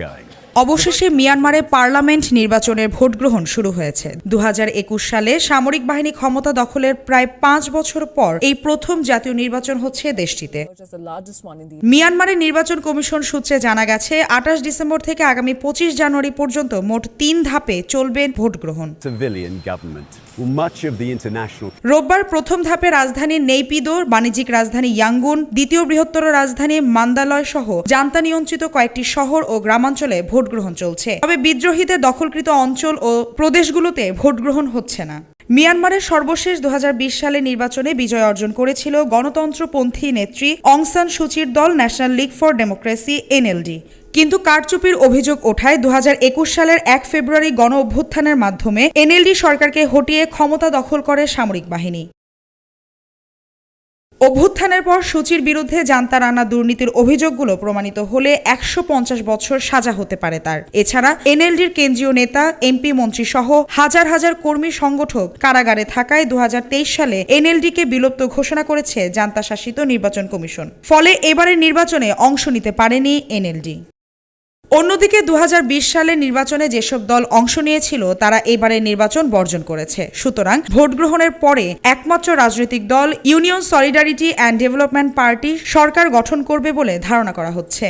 going. অবশেষে মিয়ানমারে parliament নির্বাচনের ভোট গ্রহণ শুরু হয়েছে। দু হাজার একুশ সালে সামরিক বাহিনী ক্ষমতা দখলের প্রায় পাঁচ বছর পর এই প্রথম জাতীয় নির্বাচন হচ্ছে দেশটিতে। মিয়ানমারের নির্বাচন কমিশন সূত্রে জানা গেছে আঠাশ ডিসেম্বর থেকে আগামী পঁচিশ জানুয়ারি পর্যন্ত মোট তিন ধাপে চলবে ভোট গ্রহণ। রোববার প্রথম ধাপে রাজধানী নেইপিদোর বাণিজ্যিক রাজধানী ইয়াঙ্গুন দ্বিতীয় বৃহত্তর রাজধানী মান্দালয় সহ জান্তা নিয়ন্ত্রিত কয়েকটি শহর ও গ্রামাঞ্চলে ভোট গ্রহণ চলছে। তবে বিদ্রোহীদের দখলকৃত অঞ্চল ও প্রদেশগুলোতে ভোট গ্রহণ হচ্ছে না। মিয়ানমারের সর্বশেষ দুহাজার বিশ সালে নির্বাচনে বিজয় অর্জন করেছিল গণতন্ত্রপন্থী নেত্রী অং সান সুচির দল, National League for Democracy, NLD. কিন্তু কারচুপির অভিযোগ ওঠায় দু হাজার একুশ সালের এক ফেব্রুয়ারি গণ অভ্যুত্থানের মাধ্যমে এনএলডি সরকারকে হটিয়ে ক্ষমতা দখল করে সামরিক বাহিনী। অভ্যুত্থানের পর সূচির বিরুদ্ধে জান্তা রানা দুর্নীতির অভিযোগগুলো প্রমাণিত হলে একশো পঞ্চাশ বছর সাজা হতে পারে তার। এছাড়া এনএলডির কেন্দ্রীয় নেতা, এমপি মন্ত্রী সহ হাজার হাজার কর্মী সংগঠক কারাগারে থাকায় দু হাজার তেইশ সালে এনএলডিকে বিলুপ্ত ঘোষণা করেছে জান্তা শাসিত নির্বাচন কমিশন। ফলে এবারের নির্বাচনে অংশ নিতে পারেনি এনএলডি। অন্যদিকে দুহাজার বিশ সালের নির্বাচনে যেসব দল অংশ নিয়েছিল, তারা এবারের নির্বাচন বর্জন করেছে। সুতরাং ভোট গ্রহণের পরে একমাত্র রাজনৈতিক দল Union Solidarity and Development Party সরকার গঠন করবে বলে ধারণা করা হচ্ছে।